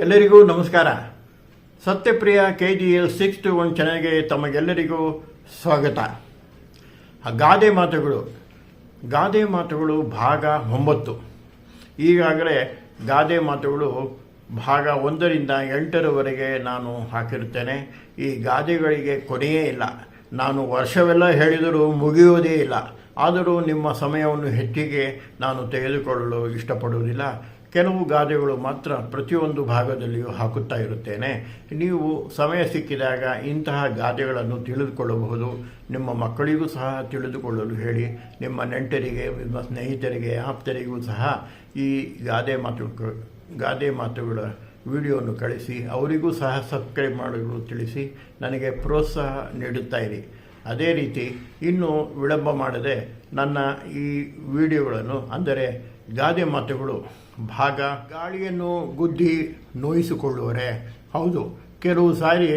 ಎಲ್ಲರಿಗೂ ನಮಸ್ಕಾರ. Satyapriya K G L six two one ಚಾನಲ್ಗೆ ತಮಗೆಲ್ಲರಿಗೂ ಸ್ವಾಗತ. ಗಾದೆ ಮಾತುಗಳು. ಗಾದೆ ಮಾತುಗಳು ಭಾಗ ಒಂಬತ್ತು. ಈಗಾಗಲೇ ಗಾದೆ ಮಾತುಗಳು ಭಾಗ ಒಂದರಿಂದ ಎಂಟರವರೆಗೆ ನಾನು ಹಾಕಿರುತ್ತೇನೆ. ಈ ಗಾದೆಗಳಿಗೆ ಕೊನೆಯೇ ಇಲ್ಲ. ನಾನು ವರ್ಷವೆಲ್ಲ ಹೇಳಿದರೂ ಮುಗಿಯುವುದೇ ಇಲ್ಲ. ಆದರೂ ನಿಮ್ಮ ಸಮಯವನ್ನು ಹೆಚ್ಚಿಗೆ ನಾನು ತೆಗೆದುಕೊಳ್ಳಲು ಇಷ್ಟಪಡುವುದಿಲ್ಲ. ಕೆಲವು ಗಾದೆಗಳು ಮಾತ್ರ ಪ್ರತಿಯೊಂದು ಭಾಗದಲ್ಲಿಯೂ ಹಾಕುತ್ತಾ ಇರುತ್ತೇನೆ. ನೀವು ಸಮಯ ಸಿಕ್ಕಿದಾಗ ಇಂತಹ ಗಾದೆಗಳನ್ನು ತಿಳಿದುಕೊಳ್ಳಬಹುದು. ನಿಮ್ಮ ಮಕ್ಕಳಿಗೂ ಸಹ ತಿಳಿದುಕೊಳ್ಳಲು ಹೇಳಿ. ನಿಮ್ಮ ನೆಂಟರಿಗೆ, ನಿಮ್ಮ ಸ್ನೇಹಿತರಿಗೆ, ಆಪ್ತರಿಗೂ ಸಹ ಈ ಗಾದೆ ಮಾತು, ಗಾದೆ ಮಾತುಗಳ ವಿಡಿಯೋವನ್ನು ಕಳಿಸಿ, ಅವರಿಗೂ ಸಹ ಸಬ್ಸ್ಕ್ರೈಬ್ ಮಾಡಲು ತಿಳಿಸಿ ನನಗೆ ಪ್ರೋತ್ಸಾಹ ನೀಡುತ್ತಾ ಇರಿ. ಅದೇ ರೀತಿ ಇನ್ನೂ ವಿಳಂಬ ಮಾಡದೆ ನನ್ನ ಈ ವಿಡಿಯೋಗಳನ್ನು, ಅಂದರೆ ಗಾದೆ ಮಾತುಗಳು, ಭಾಗ, ಗಾಳಿಯನ್ನು ಗುದ್ದಿ ನೋಯಿಸಿಕೊಳ್ಳುವರೆ. ಹೌದು, ಕೆಲವು ಸಾರಿ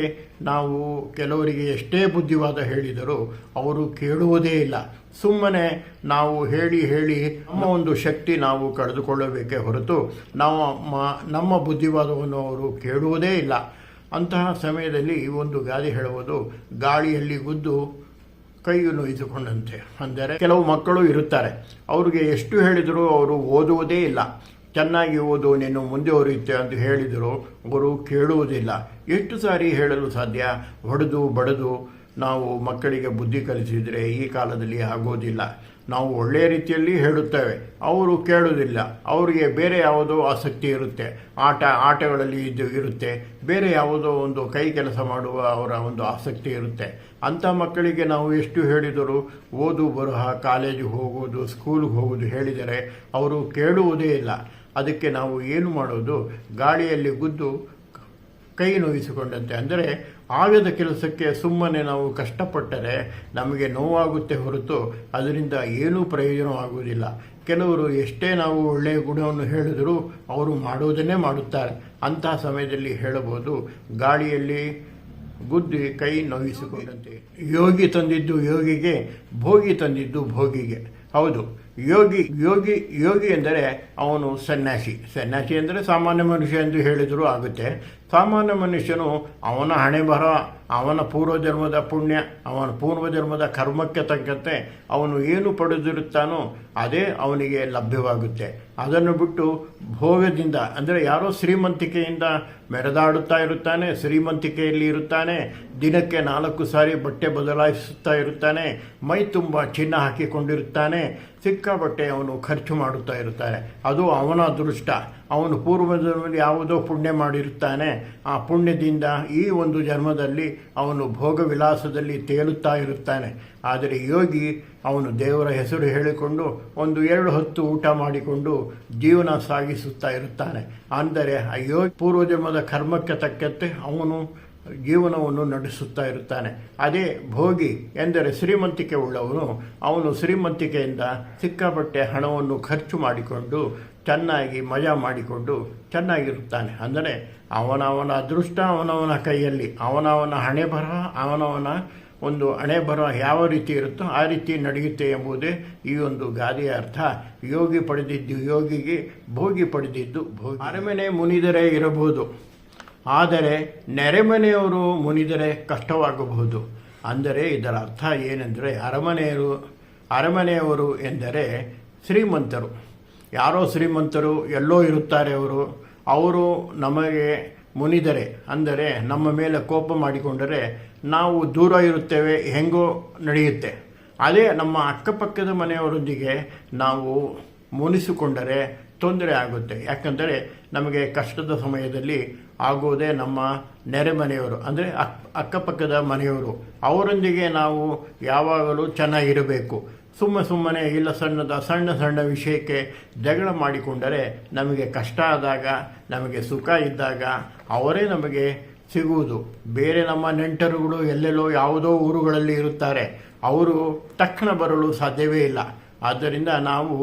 ನಾವು ಕೆಲವರಿಗೆ ಎಷ್ಟೇ ಬುದ್ಧಿವಾದ ಹೇಳಿದರೂ ಅವರು ಕೇಳುವುದೇ ಇಲ್ಲ. ಸುಮ್ಮನೆ ನಾವು ಹೇಳಿ ಹೇಳಿ ನಮ್ಮ ಒಂದು ಶಕ್ತಿ ನಾವು ಕಳೆದುಕೊಳ್ಳಬೇಕೇ ಹೊರತು ನಾವು ನಮ್ಮ ಬುದ್ಧಿವಾದವನ್ನು ಅವರು ಕೇಳುವುದೇ ಇಲ್ಲ. ಅಂತಹ ಸಮಯದಲ್ಲಿ ಈ ಒಂದು ಗಾದೆ ಹೇಳುವುದು, ಗಾಳಿಯಲ್ಲಿ ಗುದ್ದು ಕೈ ನೋಯಿಸಿಕೊಂಡಂತೆ ಅಂದರೆ ಕೆಲವು ಮಕ್ಕಳು ಇರುತ್ತಾರೆ. ಅವರಿಗೆ ಎಷ್ಟು ಹೇಳಿದರೂ ಅವರು ಓದುವುದೇ ಇಲ್ಲ. ಚೆನ್ನಾಗಿ ಓದು, ನೀನು ಮುಂದೆ ಹೊರೆಯುತ್ತೆ ಅಂತ ಹೇಳಿದರು ಗುರು ಕೇಳುವುದಿಲ್ಲ. ಎಷ್ಟು ಸಾರಿ ಹೇಳಲು ಸಾಧ್ಯ? ಹೊಡೆದು, ಬಡದು ನಾವು ಮಕ್ಕಳಿಗೆ ಬುದ್ಧಿ ಕಲಿಸಿದರೆ ಈ ಕಾಲದಲ್ಲಿ ಆಗೋದಿಲ್ಲ. ನಾವು ಒಳ್ಳೆಯ ರೀತಿಯಲ್ಲಿ ಹೇಳುತ್ತೇವೆ. ಅವರು ಕೇಳುವುದಿಲ್ಲ. ಅವರಿಗೆ ಬೇರೆ ಯಾವುದೋ ಆಸಕ್ತಿ ಇರುತ್ತೆ. ಆಟ, ಆಟಗಳಲ್ಲಿ ಇದು ಇರುತ್ತೆ. ಬೇರೆ ಯಾವುದೋ ಒಂದು ಕೈ ಕೆಲಸ ಮಾಡುವ ಅವರ ಒಂದು ಆಸಕ್ತಿ ಇರುತ್ತೆ. ಅಂಥ ಮಕ್ಕಳಿಗೆ ನಾವು ಎಷ್ಟು ಹೇಳಿದರೂ ಓದು ಬರಹ ಕಾಲೇಜಿಗೆ ಹೋಗುವುದು, ಸ್ಕೂಲ್ಗೆ ಹೋಗುವುದು ಹೇಳಿದರೆ ಅವರು ಕೇಳುವುದೇ ಇಲ್ಲ. ಅದಕ್ಕೆ ನಾವು ಏನು ಮಾಡೋದು? ಗಾಳಿಯಲ್ಲಿ ಗುದ್ದು ಕೈ ನೋಯಿಸಿಕೊಂಡಂತೆ. ಅಂದರೆ ಆಗದ ಕೆಲಸಕ್ಕೆ ಸುಮ್ಮನೆ ನಾವು ಕಷ್ಟಪಟ್ಟರೆ ನಮಗೆ ನೋವಾಗುತ್ತೆ ಹೊರತು ಅದರಿಂದ ಏನೂ ಪ್ರಯೋಜನವಾಗುವುದಿಲ್ಲ. ಕೆಲವರು ಎಷ್ಟೇ ನಾವು ಒಳ್ಳೆಯ ಗುಣವನ್ನು ಹೇಳಿದರೂ ಅವರು ಮಾಡುವುದನ್ನೇ ಮಾಡುತ್ತಾರೆ. ಅಂತಹ ಸಮಯದಲ್ಲಿ ಹೇಳಬಹುದು, ಗಾಳಿಯಲ್ಲಿ ಗುದ್ದಿ ಕೈ ನೋಯಿಸಿಕೊಂಡಂತೆ. ಯೋಗಿ ತಂದಿದ್ದು ಯೋಗಿಗೆ, ಭೋಗಿ ತಂದಿದ್ದು ಭೋಗಿಗೆ. ಹೌದು. ಯೋಗಿ ಯೋಗಿ ಯೋಗಿ ಎಂದರೆ ಅವನು ಸನ್ಯಾಸಿ. ಸನ್ಯಾಸಿ ಅಂದರೆ ಸಾಮಾನ್ಯ ಮನುಷ್ಯ ಎಂದು ಹೇಳಿದರೂ ಆಗುತ್ತೆ. ಸಾಮಾನ್ಯ ಮನುಷ್ಯನು ಅವನ ಹಣೆ ಬರ, ಅವನ ಪೂರ್ವಜನ್ಮದ ಪುಣ್ಯ, ಅವನ ಪೂರ್ವಜನ್ಮದ ಕರ್ಮಕ್ಕೆ ತಕ್ಕಂತೆ ಅವನು ಏನು ಪಡೆದಿರುತ್ತಾನೋ ಅದೇ ಅವನಿಗೆ ಲಭ್ಯವಾಗುತ್ತೆ. ಅದನ್ನು ಬಿಟ್ಟು ಭೋಗದಿಂದ, ಅಂದರೆ ಯಾರೋ ಶ್ರೀಮಂತಿಕೆಯಿಂದ ಮೆರೆದಾಡುತ್ತಾ ಇರುತ್ತಾನೆ, ಶ್ರೀಮಂತಿಕೆಯಲ್ಲಿ ಇರುತ್ತಾನೆ, ದಿನಕ್ಕೆ ನಾಲ್ಕು ಸಾರಿ ಬಟ್ಟೆ ಬದಲಾಯಿಸುತ್ತಾ ಇರುತ್ತಾನೆ, ಮೈ ತುಂಬ ಚಿನ್ನ ಹಾಕಿಕೊಂಡಿರುತ್ತಾನೆ ಸಿಕ್ಕಾಬಟ್ಟೆ ಅವನು ಖರ್ಚು ಮಾಡುತ್ತಾ ಇರುತ್ತಾರೆ ಅದು ಅವನ ಅದೃಷ್ಟ. ಅವನು ಪೂರ್ವಜನ್ಮದಲ್ಲಿ ಯಾವುದೋ ಪುಣ್ಯ ಮಾಡಿರುತ್ತಾನೆ. ಆ ಪುಣ್ಯದಿಂದ ಈ ಒಂದು ಜನ್ಮದಲ್ಲಿ ಅವನು ಭೋಗ ವಿಲಾಸದಲ್ಲಿ ತೇಲುತ್ತಾ ಇರುತ್ತಾನೆ. ಆದರೆ ಯೋಗಿ ಅವನು ದೇವರ ಹೆಸರು ಹೇಳಿಕೊಂಡು ಒಂದು ಎರಡು ಹೊತ್ತು ಊಟ ಮಾಡಿಕೊಂಡು ಜೀವನ ಸಾಗಿಸುತ್ತಾ ಇರುತ್ತಾನೆ. ಅಂದರೆ ಆ ಯೋಗಿ ಪೂರ್ವಜನ್ಮದ ಕರ್ಮಕ್ಕೆ ತಕ್ಕಂತೆ ಅವನು ಜೀವನವನ್ನು ನಡೆಸುತ್ತಾ ಇರುತ್ತಾನೆ. ಅದೇ ಭೋಗಿ ಎಂದರೆ ಶ್ರೀಮಂತಿಕೆ ಉಳ್ಳವನು ಅವನು ಶ್ರೀಮಂತಿಕೆಯಿಂದ ಸಿಕ್ಕಾಪಟ್ಟೆ ಹಣವನ್ನು ಖರ್ಚು ಮಾಡಿಕೊಂಡು ಚೆನ್ನಾಗಿ ಮಜಾ ಮಾಡಿಕೊಂಡು ಚೆನ್ನಾಗಿರುತ್ತಾನೆ. ಅಂದರೆ ಅವನವನ ಅದೃಷ್ಟ ಅವನವನ ಕೈಯಲ್ಲಿ, ಅವನವನ ಹಣೆ ಬರಹ ಅವನವನ ಒಂದು ಹಣೆ ಬರಹ ಯಾವ ರೀತಿ ಇರುತ್ತೋ ಆ ರೀತಿ ನಡೆಯುತ್ತೆ ಎಂಬುದೇ ಈ ಒಂದು ಗಾದೆಯ ಅರ್ಥ. ಯೋಗಿ ಪಡೆದಿದ್ದು ಯೋಗಿಗೆ ಭೋಗಿ ಪಡೆದಿದ್ದು ಭೋಗಿ. ಅರಮನೆ ಮುನಿದರೆ ಇರಬಹುದು. ಆದರೆ ನೆರೆಮನೆಯವರು ಮುನಿದರೆ ಕಷ್ಟವಾಗಬಹುದು. ಅಂದರೆ ಇದರ ಅರ್ಥ ಏನೆಂದರೆ ಅರಮನೆಯರು, ಅರಮನೆಯವರು ಎಂದರೆ ಶ್ರೀಮಂತರು. ಯಾರೋ ಶ್ರೀಮಂತರು, ಎಲ್ಲೋ ಇರುತ್ತಾರೆ ಅವರು. ಅವರು ನಮಗೆ ಮುನಿದರೆ, ಅಂದರೆ ನಮ್ಮ ಮೇಲೆ ಕೋಪ ಮಾಡಿಕೊಂಡರೆ ನಾವು ದೂರ ಇರುತ್ತೇವೆ, ಹೆಂಗೋ ನಡೆಯುತ್ತೆ. ಅದೇ ನಮ್ಮ ಅಕ್ಕಪಕ್ಕದ ಮನೆಯವರೊಂದಿಗೆ ನಾವು ಮುನಿಸಿಕೊಂಡರೆ ತೊಂದರೆ ಆಗುತ್ತೆ. ಯಾಕಂದರೆ ನಮಗೆ ಕಷ್ಟದ ಸಮಯದಲ್ಲಿ ಆಗೋದೇ ನಮ್ಮ ನೆರೆಮನೆಯವರು ಅಂದರೆ ಅಕ್, ಅಕ್ಕಪಕ್ಕದ ಮನೆಯವರು. ಅವರೊಂದಿಗೆ ನಾವು ಯಾವಾಗಲೂ ಚೆನ್ನಾಗಿರಬೇಕು ಸುಮ್ಮ ಸುಮ್ಮನೆ ಇಲ್ಲ ಸಣ್ಣದ, ಸಣ್ಣ ಸಣ್ಣ ವಿಷಯಕ್ಕೆ ಜಗಳ ಮಾಡಿಕೊಂಡರೆ ನಮಗೆ ಕಷ್ಟ ಆದಾಗ, ನಮಗೆ ಸುಖ ಇದ್ದಾಗ ಅವರೇ ನಮಗೆ ಸಿಗುವುದು. ಬೇರೆ ನಮ್ಮ ನೆಂಟರುಗಳು ಎಲ್ಲೆಲ್ಲೋ ಯಾವುದೋ ಊರುಗಳಲ್ಲಿ ಇರುತ್ತಾರೆ. ಅವರು ತಕ್ಷಣ ಬರಲು ಸಾಧ್ಯವೇ ಇಲ್ಲ. ಆದ್ದರಿಂದ ನಾವು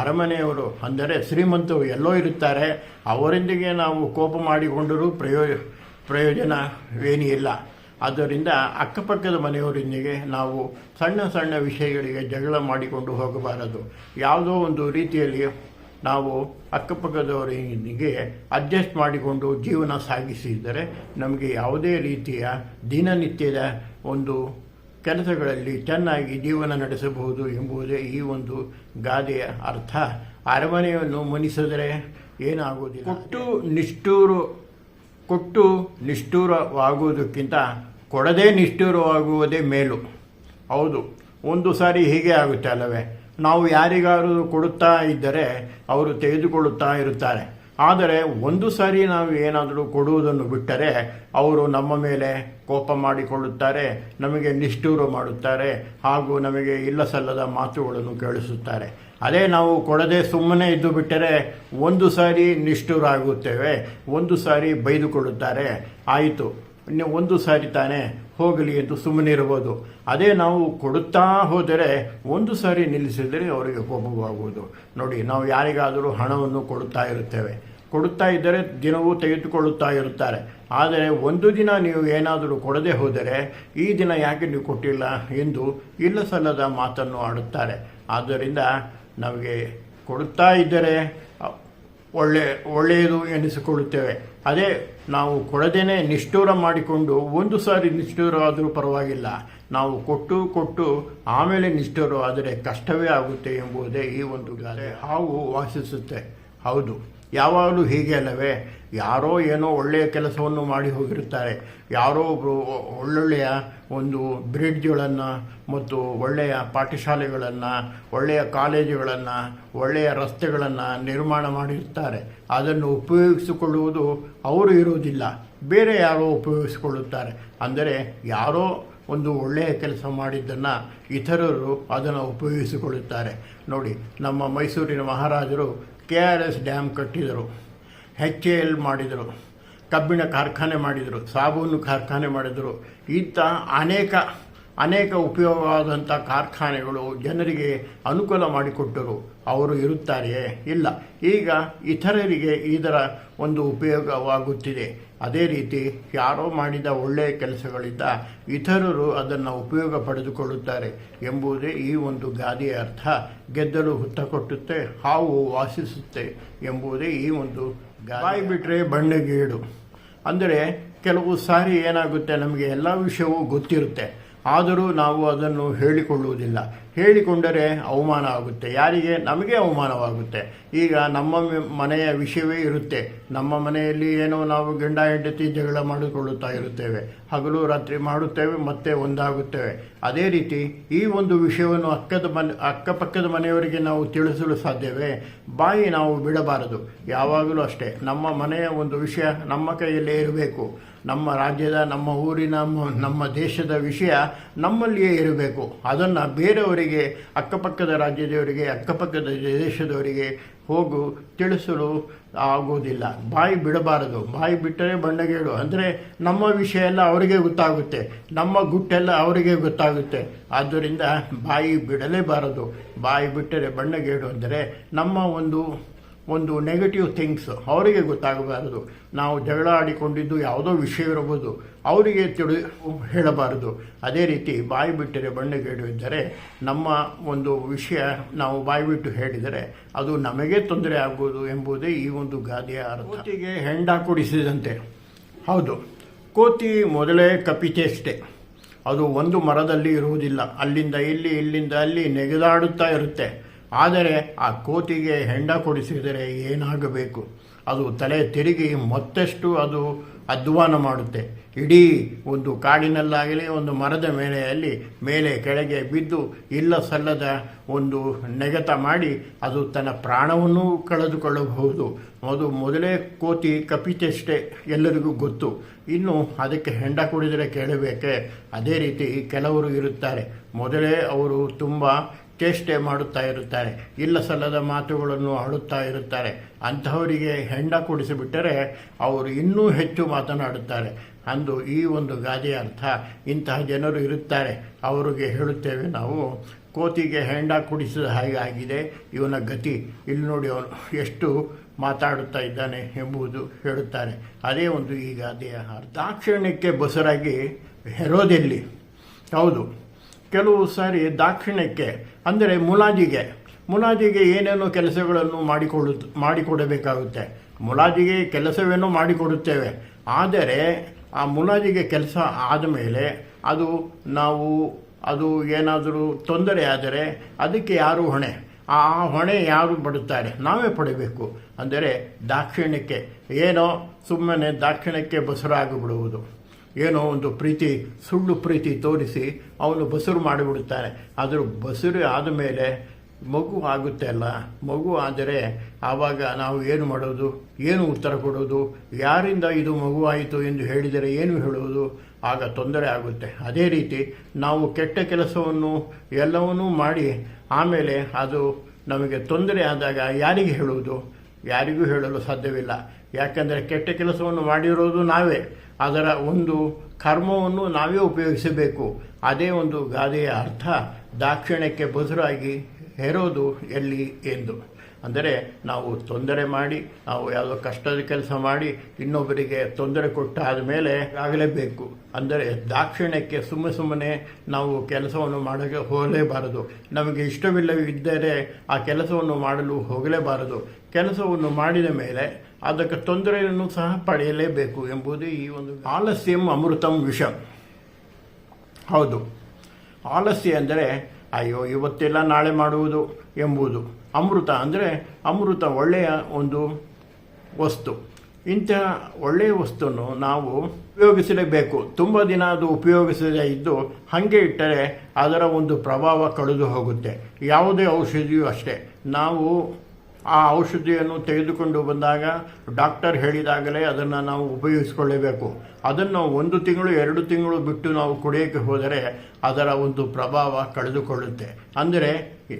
ಅರಮನೆಯವರು ಅಂದರೆ ಶ್ರೀಮಂತರು ಎಲ್ಲೋ ಇರುತ್ತಾರೆ, ಅವರೊಂದಿಗೆ ನಾವು ಕೋಪ ಮಾಡಿಕೊಂಡರೂ ಪ್ರಯೋ ಪ್ರಯೋಜನವೇನೂ ಇಲ್ಲ ಆದ್ದರಿಂದ ಅಕ್ಕಪಕ್ಕದ ಮನೆಯವರೊಂದಿಗೆ ನಾವು ಸಣ್ಣ ಸಣ್ಣ ವಿಷಯಗಳಿಗೆ ಜಗಳ ಮಾಡಿಕೊಂಡು ಹೋಗಬಾರದು. ಯಾವುದೋ ಒಂದು ರೀತಿಯಲ್ಲಿ ನಾವು ಅಕ್ಕಪಕ್ಕದವರೊಂದಿಗೆ ಅಡ್ಜಸ್ಟ್ ಮಾಡಿಕೊಂಡು ಜೀವನ ಸಾಗಿಸಿದರೆ ನಮಗೆ ಯಾವುದೇ ರೀತಿಯ ದಿನನಿತ್ಯದ ಒಂದು ಕೆಲಸಗಳಲ್ಲಿ ಚೆನ್ನಾಗಿ ಜೀವನ ನಡೆಸಬಹುದು ಎಂಬುದೇ ಈ ಒಂದು ಗಾದೆಯ ಅರ್ಥ. ಅರಮನೆಯನ್ನು ಮನಿಸಿದರೆ ಏನಾಗುವುದಿಲ್ಲ? ಕೊಟ್ಟು ನಿಷ್ಠೂರು, ಕೊಟ್ಟು ನಿಷ್ಠೂರವಾಗುವುದಕ್ಕಿಂತ ಕೊಡದೇ ನಿಷ್ಠೂರವಾಗುವುದೇ ಮೇಲು. ಹೌದು, ಒಂದು ಸಾರಿ ಹೀಗೆ ಆಗುತ್ತೆ ಅಲ್ಲವೇ? ನಾವು ಯಾರಿಗಾದರೂ ಕೊಡುತ್ತಾ ಇದ್ದರೆ ಅವರು ತೆಗೆದುಕೊಳ್ಳುತ್ತಾ ಇರುತ್ತಾರೆ. ಆದರೆ ಒಂದು ಸಾರಿ ನಾವು ಏನಾದರೂ ಕೊಡುವುದನ್ನು ಬಿಟ್ಟರೆ ಅವರು ನಮ್ಮ ಮೇಲೆ ಕೋಪ ಮಾಡಿಕೊಳ್ಳುತ್ತಾರೆ, ನಮಗೆ ನಿಷ್ಠೂರು ಮಾಡುತ್ತಾರೆ ಹಾಗೂ ನಮಗೆ ಇಲ್ಲ ಸಲ್ಲದ ಮಾತುಗಳನ್ನು ಕೇಳಿಸುತ್ತಾರೆ. ಅದೇ ನಾವು ಕೊಡದೆ ಸುಮ್ಮನೆ ಇದ್ದು ಬಿಟ್ಟರೆ ಒಂದು ಸಾರಿ ನಿಷ್ಠುರಾಗುತ್ತೇವೆ, ಒಂದು ಸಾರಿ ಬೈದುಕೊಳ್ಳುತ್ತಾರೆ. ಆಯಿತು, ಒಂದು ಸಾರಿ ತಾನೇ ಹೋಗಲಿ ಎಂದು ಇರಬಹುದು. ಅದೇ ನಾವು ಕೊಡುತ್ತಾ ಹೋದರೆ ಒಂದು ಸಾರಿ ನಿಲ್ಲಿಸಿದರೆ ಅವರಿಗೆ ಕೋಪವಾಗುವುದು ನೋಡಿ, ನಾವು ಯಾರಿಗಾದರೂ ಹಣವನ್ನು ಕೊಡುತ್ತಾ ಇರುತ್ತೇವೆ. ಕೊಡುತ್ತಾ ಇದ್ದರೆ ದಿನವೂ ತೆಗೆದುಕೊಳ್ಳುತ್ತಾ ಇರುತ್ತಾರೆ. ಆದರೆ ಒಂದು ದಿನ ನೀವು ಏನಾದರೂ ಕೊಡದೆ ಹೋದರೆ ಈ ದಿನ ಯಾಕೆ ನೀವು ಕೊಟ್ಟಿಲ್ಲ ಎಂದು ಇಲ್ಲ ಸಲ್ಲದ ಮಾತನ್ನು ಆಡುತ್ತಾರೆ. ಆದ್ದರಿಂದ ನಮಗೆ ಕೊಡುತ್ತಾ ಇದ್ದರೆ ಒಳ್ಳೆ, ಒಳ್ಳೆಯದು ಎನಿಸಿಕೊಳ್ಳುತ್ತೇವೆ. ಅದೇ ನಾವು ಕೊಡದೇನೆ ನಿಷ್ಠೂರ ಮಾಡಿಕೊಂಡು ಒಂದು ಸಾರಿ ನಿಷ್ಠೂರ ಆದರೂ ಪರವಾಗಿಲ್ಲ. ನಾವು ಕೊಟ್ಟು ಕೊಟ್ಟು ಆಮೇಲೆ ನಿಷ್ಠೂರ ಆದರೆ ಕಷ್ಟವೇ ಆಗುತ್ತೆ ಎಂಬುದೇ ಈ ಒಂದು ಗಾದೆ. ಹಾವು ವಾಸಿಸುತ್ತೆ. ಹೌದು. ಯಾವಾಗಲೂ ಹೀಗೆ ಅಲ್ಲವೇ? ಯಾರೋ ಏನೋ ಒಳ್ಳೆಯ ಕೆಲಸವನ್ನು ಮಾಡಿ ಹೋಗಿರುತ್ತಾರೆ. ಯಾರೋ ಒಬ್ಬರು ಒಳ್ಳೊಳ್ಳೆಯ ಒಂದು ಬ್ರಿಡ್ಜ್ಗಳನ್ನು ಮತ್ತು ಒಳ್ಳೆಯ ಪಾಠಶಾಲೆಗಳನ್ನು, ಒಳ್ಳೆಯ ಕಾಲೇಜುಗಳನ್ನು, ಒಳ್ಳೆಯ ರಸ್ತೆಗಳನ್ನು ನಿರ್ಮಾಣ ಮಾಡಿರುತ್ತಾರೆ. ಅದನ್ನು ಉಪಯೋಗಿಸಿಕೊಳ್ಳುವುದು ಅವರು ಇರುವುದಿಲ್ಲ. ಬೇರೆ ಯಾರೋ ಉಪಯೋಗಿಸಿಕೊಳ್ಳುತ್ತಾರೆ. ಅಂದರೆ ಯಾರೋ ಒಂದು ಒಳ್ಳೆಯ ಕೆಲಸ ಮಾಡಿದ್ದನ್ನು ಇತರರು ಅದನ್ನು ಉಪಯೋಗಿಸಿಕೊಳ್ಳುತ್ತಾರೆ. ನೋಡಿ, ನಮ್ಮ ಮೈಸೂರಿನ ಮಹಾರಾಜರು ಕೆ ಆರ್ ಎಸ್ ಡ್ಯಾಮ್ ಕಟ್ಟಿದರು ಹೆಚ್ ಎ ಎಲ್ ಮಾಡಿದರು, ಕಬ್ಬಿಣ ಕಾರ್ಖಾನೆ ಮಾಡಿದರು, ಸಾಬೂನು ಕಾರ್ಖಾನೆ ಮಾಡಿದರು. ಇಂಥ ಅನೇಕ ಅನೇಕ ಉಪಯೋಗವಾದಂಥ ಕಾರ್ಖಾನೆಗಳು ಜನರಿಗೆ ಅನುಕೂಲ ಮಾಡಿಕೊಟ್ಟರು. ಅವರು ಇರುತ್ತಾರೆಯೇ? ಇಲ್ಲ. ಈಗ ಇತರರಿಗೆ ಇದರ ಒಂದು ಉಪಯೋಗವಾಗುತ್ತಿದೆ. ಅದೇ ರೀತಿ ಯಾರೋ ಮಾಡಿದ ಒಳ್ಳೆಯ ಕೆಲಸಗಳಿಂದ ಇತರರು ಅದನ್ನು ಉಪಯೋಗ ಪಡೆದುಕೊಳ್ಳುತ್ತಾರೆ ಎಂಬುದೇ ಈ ಒಂದು ಗಾದೆಯ ಅರ್ಥ. ಗೆದ್ದಲು ಹುತ್ತ ಕೊಟ್ಟುತ್ತೆ ಹಾವು ವಾಸಿಸುತ್ತೆ ಎಂಬುದೇ ಈ ಒಂದು ಗಾಯಿ ಬಿಟ್ಟರೆ ಬಣ್ಣಗೇಡು. ಅಂದರೆ ಕೆಲವು ಸಾರಿ ಏನಾಗುತ್ತೆ, ನಮಗೆ ಎಲ್ಲ ವಿಷಯವೂ ಗೊತ್ತಿರುತ್ತೆ. ಆದರೂ ನಾವು ಅದನ್ನು ಹೇಳಿಕೊಳ್ಳುವುದಿಲ್ಲ. ಹೇಳಿಕೊಂಡರೆ ಅವಮಾನ ಆಗುತ್ತೆ. ಯಾರಿಗೆ? ನಮಗೆ ಅವಮಾನವಾಗುತ್ತೆ. ಈಗ ನಮ್ಮ ಮನೆಯ ವಿಷಯವೇ ಇರುತ್ತೆ. ನಮ್ಮ ಮನೆಯಲ್ಲಿ ಏನೋ ನಾವು ಗಂಡ ಹೆಂಡತಿ ಜಗಳ ಮಾಡಿಕೊಳ್ಳುತ್ತಾ ಇರುತ್ತೇವೆ. ಹಗಲು ರಾತ್ರಿ ಮಾಡುತ್ತೇವೆ, ಮತ್ತೆ ಒಂದಾಗುತ್ತೇವೆ. ಅದೇ ರೀತಿ ಈ ಒಂದು ವಿಷಯವನ್ನು ಅಕ್ಕದ ಮನೆ, ಅಕ್ಕಪಕ್ಕದ ಮನೆಯವರಿಗೆ ನಾವು ತಿಳಿಸಲು ಸಾಧ್ಯವೇ? ಬಾಯಿ ನಾವು ಬಿಡಬಾರದು. ಯಾವಾಗಲೂ ಅಷ್ಟೇ. ನಮ್ಮ ಮನೆಯ ಒಂದು ವಿಷಯ ನಮ್ಮ ಕೈಯಲ್ಲೇ ಇರಬೇಕು. ನಮ್ಮ ರಾಜ್ಯದ, ನಮ್ಮ ಊರಿನ ನಮ್ಮ ದೇಶದ ವಿಷಯ ನಮ್ಮಲ್ಲಿಯೇ ಇರಬೇಕು. ಅದನ್ನು ಬೇರೆಯವರಿಗೆ, ಅಕ್ಕಪಕ್ಕದ ರಾಜ್ಯದವರಿಗೆ, ಅಕ್ಕಪಕ್ಕದ ದೇಶದವರಿಗೆ ಹೋಗು, ತಿಳಿಸಲು ಆಗುವುದಿಲ್ಲ. ಬಾಯಿ ಬಿಡಬಾರದು. ಬಾಯಿ ಬಿಟ್ಟರೆ ಬಣ್ಣಗೇಡು ಅಂದರೆ ನಮ್ಮ ವಿಷಯ ಎಲ್ಲ ಅವರಿಗೆ ಗೊತ್ತಾಗುತ್ತೆ. ನಮ್ಮ ಗುಟ್ಟೆಲ್ಲ ಅವರಿಗೆ ಗೊತ್ತಾಗುತ್ತೆ. ಆದ್ದರಿಂದ ಬಾಯಿ ಬಿಡಲೇಬಾರದು. ಬಾಯಿ ಬಿಟ್ಟರೆ ಬಣ್ಣಗೇಡು ಅಂದರೆ ನಮ್ಮ ಒಂದು ಒಂದು ನೆಗೆಟಿವ್ ಥಿಂಗ್ಸ್ ಅವರಿಗೆ ಗೊತ್ತಾಗಬಾರದು. ನಾವು ಜಗಳ ಆಡಿಕೊಂಡಿದ್ದು ಯಾವುದೋ ವಿಷಯ ಇರಬಹುದು, ಅವರಿಗೆ ತಿಳಿ ಹೇಳಬಾರದು. ಅದೇ ರೀತಿ ಬಾಯಿ ಬಿಟ್ಟರೆ ಬಣ್ಣಗೇಡು ಇದ್ದರೆ ನಮ್ಮ ಒಂದು ವಿಷಯ ನಾವು ಬಾಯಿ ಬಿಟ್ಟು ಹೇಳಿದರೆ ಅದು ನಮಗೆ ತೊಂದರೆ ಆಗುವುದು ಎಂಬುದೇ ಈ ಒಂದು ಗಾದೆಯ ಕೋತಿಗೆ ಹೆಂಡ ಕುಡಿಸಿದಂತೆ. ಹೌದು, ಕೋತಿ ಮೊದಲೇ ಕಪಿಚೇಷ್ಟೆ ಅದು ಒಂದು ಮರದಲ್ಲಿ ಇರುವುದಿಲ್ಲ. ಅಲ್ಲಿಂದ ಇಲ್ಲಿ, ಇಲ್ಲಿಂದ ಅಲ್ಲಿ ನೆಗೆದಾಡುತ್ತಾ ಇರುತ್ತೆ. ಆದರೆ ಆ ಕೋತಿಗೆ ಹೆಂಡ ಕೊಡಿಸಿದರೆ ಏನಾಗಬೇಕು? ಅದು ತಲೆ ತಿರುಗಿ ಮತ್ತಷ್ಟು ಅದು ಅಧ್ವಾನ ಮಾಡುತ್ತೆ. ಇಡೀ ಒಂದು ಕಾಡಿನಲ್ಲಾಗಲಿ, ಒಂದು ಮರದ ಮೇಲೆಯಲ್ಲಿ, ಮೇಲೆ ಕೆಳಗೆ ಬಿದ್ದು ಇಲ್ಲ ಸಲ್ಲದ ಒಂದು ನೆಗತ ಮಾಡಿ ಅದು ತನ್ನ ಪ್ರಾಣವನ್ನು ಕಳೆದುಕೊಳ್ಳಬಹುದು. ಅದು ಮೊದಲೇ ಕೋತಿ ಕಪಿತೆಷ್ಟೆ ಎಲ್ಲರಿಗೂ ಗೊತ್ತು. ಇನ್ನು ಅದಕ್ಕೆ ಹೆಂಡ ಕುಡಿದರೆ ಕೇಳಬೇಕೆ? ಅದೇ ರೀತಿ ಕೆಲವರು ಇರುತ್ತಾರೆ. ಮೊದಲೇ ಅವರು ತುಂಬ ಚೇಷ್ಟೆ ಮಾಡುತ್ತಾ ಇರುತ್ತಾರೆ. ಇಲ್ಲ ಸಲ್ಲದ ಮಾತುಗಳನ್ನು ಆಡುತ್ತಾ ಇರುತ್ತಾರೆ. ಅಂಥವರಿಗೆ ಹೆಂಡ ಕೊಡಿಸಿಬಿಟ್ಟರೆ ಅವರು ಇನ್ನೂ ಹೆಚ್ಚು ಮಾತನಾಡುತ್ತಾರೆ. ಅಂದು ಈ ಒಂದು ಗಾದೆಯ ಅರ್ಥ ಇಂತಹ ಜನರು ಇರುತ್ತಾರೆ. ಅವರಿಗೆ ಹೇಳುತ್ತೇವೆ ನಾವು, ಕೋತಿಗೆ ಹೆಂಡ ಕುಡಿಸಿದ ಹಾಗೆ ಆಗಿದೆ, ಇವನ ಗತಿ. ಇಲ್ಲಿ ನೋಡಿ ಅವನು ಎಷ್ಟು ಮಾತಾಡುತ್ತಾ ಇದ್ದಾನೆ ಎಂಬುದು ಹೇಳುತ್ತಾರೆ. ಅದೇ ಒಂದು ಈ ಗಾದೆಯ ಅರ್ಥ. ಬಸರಾಗಿ ಹೆರೋದೆಲ್ಲಿ. ಹೌದು. ಕೆಲವು ಸಾರಿ ದಾಕ್ಷಿಣ್ಯಕ್ಕೆ, ಅಂದರೆ ಮುಲಾಜಿಗೆ. ಮುಲಾಜಿಗೆ ಏನೇನೋ ಕೆಲಸಗಳನ್ನು ಮಾಡಿಕೊಳ್ಳು ಮಾಡಿಕೊಡಬೇಕಾಗುತ್ತೆ. ಮುಲಾಜಿಗೆ ಕೆಲಸವೇನೋ ಮಾಡಿಕೊಡುತ್ತೇವೆ. ಆದರೆ ಆ ಮುಲಾಜಿಗೆ ಕೆಲಸ ಆದಮೇಲೆ ಅದು ನಾವು, ಅದು ಏನಾದರೂ ತೊಂದರೆ ಆದರೆ ಅದಕ್ಕೆ ಯಾರು ಹೊಣೆ? ಆ ಹೊಣೆ ಯಾರು ಪಡುತ್ತಾರೆ? ನಾವೇ ಪಡಬೇಕು. ಅಂದರೆ ದಾಕ್ಷಿಣ್ಯಕ್ಕೆ, ಏನೋ ಸುಮ್ಮನೆ ದಾಕ್ಷಿಣ್ಯಕ್ಕೆ ಬಸರಾಗಿಬಿಡುವುದು ಏನೋ ಒಂದು ಪ್ರೀತಿ, ಸುಳ್ಳು ಪ್ರೀತಿ ತೋರಿಸಿ ಅವನು ಬಸುರು ಮಾಡಿಬಿಡುತ್ತಾನೆ. ಆದರೂ ಬಸುರು ಆದ ಮೇಲೆ ಮಗು ಆಗುತ್ತೆ ಅಲ್ಲ? ಮಗು ಆದರೆ ಆವಾಗ ನಾವು ಏನು ಮಾಡೋದು? ಏನು ಉತ್ತರ ಕೊಡೋದು? ಯಾರಿಂದ ಇದು ಮಗು ಆಯಿತು ಎಂದು ಹೇಳಿದರೆ ಏನು ಹೇಳುವುದು? ಆಗ ತೊಂದರೆ ಆಗುತ್ತೆ. ಅದೇ ರೀತಿ ನಾವು ಕೆಟ್ಟ ಕೆಲಸವನ್ನು ಎಲ್ಲವನ್ನೂ ಮಾಡಿ ಆಮೇಲೆ ಅದು ನಮಗೆ ತೊಂದರೆ ಆದಾಗ ಯಾರಿಗೆ ಹೇಳುವುದು? ಯಾರಿಗೂ ಹೇಳಲು ಸಾಧ್ಯವಿಲ್ಲ. ಯಾಕೆಂದರೆ ಕೆಟ್ಟ ಕೆಲಸವನ್ನು ಮಾಡಿರೋದು ನಾವೇ. ಅದರ ಒಂದು ಕರ್ಮವನ್ನು ನಾವೇ ಉಪಯೋಗಿಸಬೇಕು. ಅದೇ ಒಂದು ಗಾದೆಯ ಅರ್ಥ ದಾಕ್ಷಿಣ್ಯಕ್ಕೆ ಬದುರಾಗಿ ಹೇರೋದು ಎಲ್ಲಿ ಎಂದು. ಅಂದರೆ ನಾವು ತೊಂದರೆ ಮಾಡಿ, ನಾವು ಯಾವುದೋ ಕಷ್ಟದ ಕೆಲಸ ಮಾಡಿ ಇನ್ನೊಬ್ಬರಿಗೆ ತೊಂದರೆ ಕೊಟ್ಟಾದ ಮೇಲೆ ಆಗಲೇಬೇಕು. ಅಂದರೆ ದಾಕ್ಷಿಣ್ಯಕ್ಕೆ ಸುಮ್ಮನೆ ಸುಮ್ಮನೆ ನಾವು ಕೆಲಸವನ್ನು ಮಾಡೋಕ್ಕೆ ಹೋಗಲೇಬಾರದು. ನಮಗೆ ಇಷ್ಟವಿಲ್ಲವಿದ್ದರೆ ಆ ಕೆಲಸವನ್ನು ಮಾಡಲು ಹೋಗಲೇಬಾರದು. ಕೆಲಸವನ್ನು ಮಾಡಿದ ಮೇಲೆ ಅದಕ್ಕೆ ತೊಂದರೆಯನ್ನು ಸಹ ಪಡೆಯಲೇಬೇಕು ಎಂಬುದೇ ಈ ಒಂದು ಆಲಸ್ಯಂ ಅಮೃತಂ ವಿಷ. ಹೌದು. ಆಲಸ್ಯ ಅಂದರೆ, ಅಯ್ಯೋ, ಇವತ್ತೆಲ್ಲ ನಾಳೆ ಮಾಡುವುದು ಎಂಬುದು. ಅಮೃತ ಅಂದರೆ, ಅಮೃತ ಒಳ್ಳೆಯ ಒಂದು ವಸ್ತು. ಇಂತಹ ಒಳ್ಳೆಯ ವಸ್ತುವನ್ನು ನಾವು ಉಪಯೋಗಿಸಲೇಬೇಕು. ತುಂಬ ದಿನ ಅದು ಉಪಯೋಗಿಸದೇ ಇದ್ದು, ಹಾಗೆ ಇಟ್ಟರೆ ಅದರ ಒಂದು ಪ್ರಭಾವ ಕಳೆದು ಹೋಗುತ್ತೆ. ಯಾವುದೇ ಔಷಧಿಯೂ ಅಷ್ಟೇ. ನಾವು ಆ ಔಷಧಿಯನ್ನು ತೆಗೆದುಕೊಂಡು ಬಂದಾಗ ಡಾಕ್ಟರ್ ಹೇಳಿದಾಗಲೇ ಅದನ್ನು ನಾವು ಉಪಯೋಗಿಸಿಕೊಳ್ಳಬೇಕು. ಅದನ್ನು ಒಂದು ತಿಂಗಳು, ಎರಡು ತಿಂಗಳು ಬಿಟ್ಟು ನಾವು ಕುಡಿಯೋಕ್ಕೆ ಹೋದರೆ ಅದರ ಒಂದು ಪ್ರಭಾವ ಕಳೆದುಕೊಳ್ಳುತ್ತೆ. ಅಂದರೆ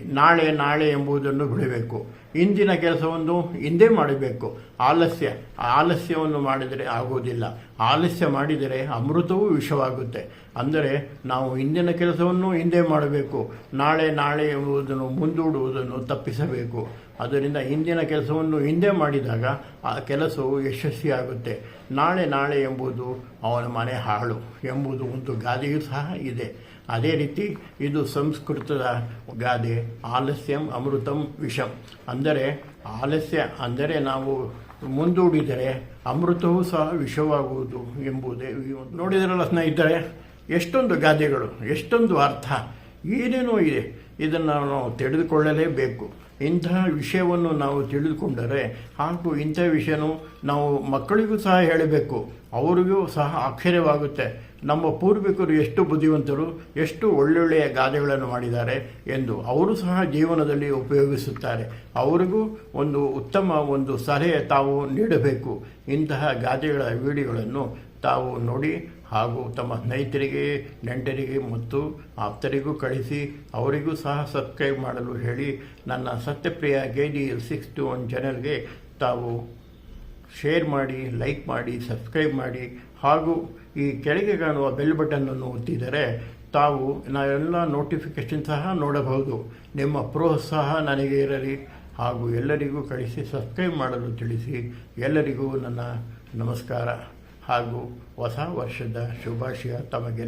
ನಾಳೆ ನಾಳೆ ಎಂಬುದನ್ನು ಬಿಡಬೇಕು. ಇಂದಿನ ಕೆಲಸವನ್ನು ಹಿಂದೆ ಮಾಡಬೇಕು. ಆಲಸ್ಯ, ಆಲಸ್ಯವನ್ನು ಮಾಡಿದರೆ ಆಗುವುದಿಲ್ಲ. ಆಲಸ್ಯ ಮಾಡಿದರೆ ಅಮೃತವೂ ವಿಷವಾಗುತ್ತೆ. ಅಂದರೆ ನಾವು ಇಂದಿನ ಕೆಲಸವನ್ನು ಹಿಂದೆ ಮಾಡಬೇಕು. ನಾಳೆ ನಾಳೆ ಎಂಬುದನ್ನು ಮುಂದೂಡುವುದನ್ನು ತಪ್ಪಿಸಬೇಕು. ಅದರಿಂದ ಹಿಂದಿನ ಕೆಲಸವನ್ನು ಹಿಂದೆ ಮಾಡಿದಾಗ ಆ ಕೆಲಸವು ಯಶಸ್ವಿಯಾಗುತ್ತೆ ನಾಳೆ ನಾಳೆ ಎಂಬುದು ಅವನ ಮನೆ ಹಾಳು ಎಂಬುದು ಒಂದು ಗಾದೆಯೂ ಸಹ ಇದೆ. ಅದೇ ರೀತಿ ಇದು ಸಂಸ್ಕೃತದ ಗಾದೆ ಆಲಸ್ಯಂ ಅಮೃತಂ ವಿಷಂ. ಅಂದರೆ ಆಲಸ್ಯ ಅಂದರೆ ನಾವು ಮುಂದೂಡಿದರೆ ಅಮೃತವೂ ಸಹ ವಿಷವಾಗುವುದು ಎಂಬುದೇ ನೋಡಿದರಲ್ಲ ಸ್ನೇಹಿತರೆ, ಎಷ್ಟೊಂದು ಗಾದೆಗಳು, ಎಷ್ಟೊಂದು ಅರ್ಥ ಏನೇನೋ ಇದೆ. ಇದನ್ನು ನಾವು ತಿಳಿದುಕೊಳ್ಳಲೇಬೇಕು. ಇಂತಹ ವಿಷಯವನ್ನು ನಾವು ತಿಳಿದುಕೊಂಡರೆ, ಹಾಗೂ ಇಂಥ ವಿಷಯನೂ ನಾವು ಮಕ್ಕಳಿಗೂ ಸಹ ಹೇಳಬೇಕು. ಅವರಿಗೂ ಸಹ ಆಶ್ಚರ್ಯವಾಗುತ್ತೆ. ನಮ್ಮ ಪೂರ್ವಿಕರು ಎಷ್ಟು ಬುದ್ಧಿವಂತರು, ಎಷ್ಟು ಒಳ್ಳೊಳ್ಳೆಯ ಗಾದೆಗಳನ್ನು ಮಾಡಿದ್ದಾರೆ ಎಂದು ಅವರು ಸಹ ಜೀವನದಲ್ಲಿ ಉಪಯೋಗಿಸುತ್ತಾರೆ. ಅವರಿಗೂ ಒಂದು ಉತ್ತಮ ಒಂದು ಸಲಹೆ ತಾವು ನೀಡಬೇಕು. ಇಂತಹ ಗಾದೆಗಳ ವಿಡಿಯೋಗಳನ್ನು ತಾವು ನೋಡಿ ಹಾಗೂ ತಮ್ಮ ಸ್ನೇಹಿತರಿಗೆ, ನೆಂಟರಿಗೆ ಮತ್ತು ಆಪ್ತರಿಗೂ ಕಳಿಸಿ ಅವರಿಗೂ ಸಹ ಸಬ್ಸ್ಕ್ರೈಬ್ ಮಾಡಲು ಹೇಳಿ ನನ್ನ Satyapriya K D L six two one ಚಾನೆಲ್ಗೆ ತಾವು ಶೇರ್ ಮಾಡಿ ಲೈಕ್ ಮಾಡಿ ಸಬ್ಸ್ಕ್ರೈಬ್ ಮಾಡಿ ಹಾಗೂ ಈ ಕೆಳಗೆ ಕಾಣುವ ಬೆಲ್ ಬಟನ್ನನ್ನು ಒತ್ತಿದರೆ ತಾವು ನಾವೆಲ್ಲ ನೋಟಿಫಿಕೇಷನ್ ಸಹ ನೋಡಬಹುದು. ನಿಮ್ಮ ಪ್ರೋತ್ಸಾಹ ನನಗೆ ಇರಲಿ ಹಾಗೂ ಎಲ್ಲರಿಗೂ ಕಳಿಸಿ ಸಬ್ಸ್ಕ್ರೈಬ್ ಮಾಡಲು ತಿಳಿಸಿ ಎಲ್ಲರಿಗೂ ನನ್ನ ನಮಸ್ಕಾರ ಹಾಗೂ ಹೊಸ ವರ್ಷದ ಶುಭಾಶಯ ತಮಗೆ.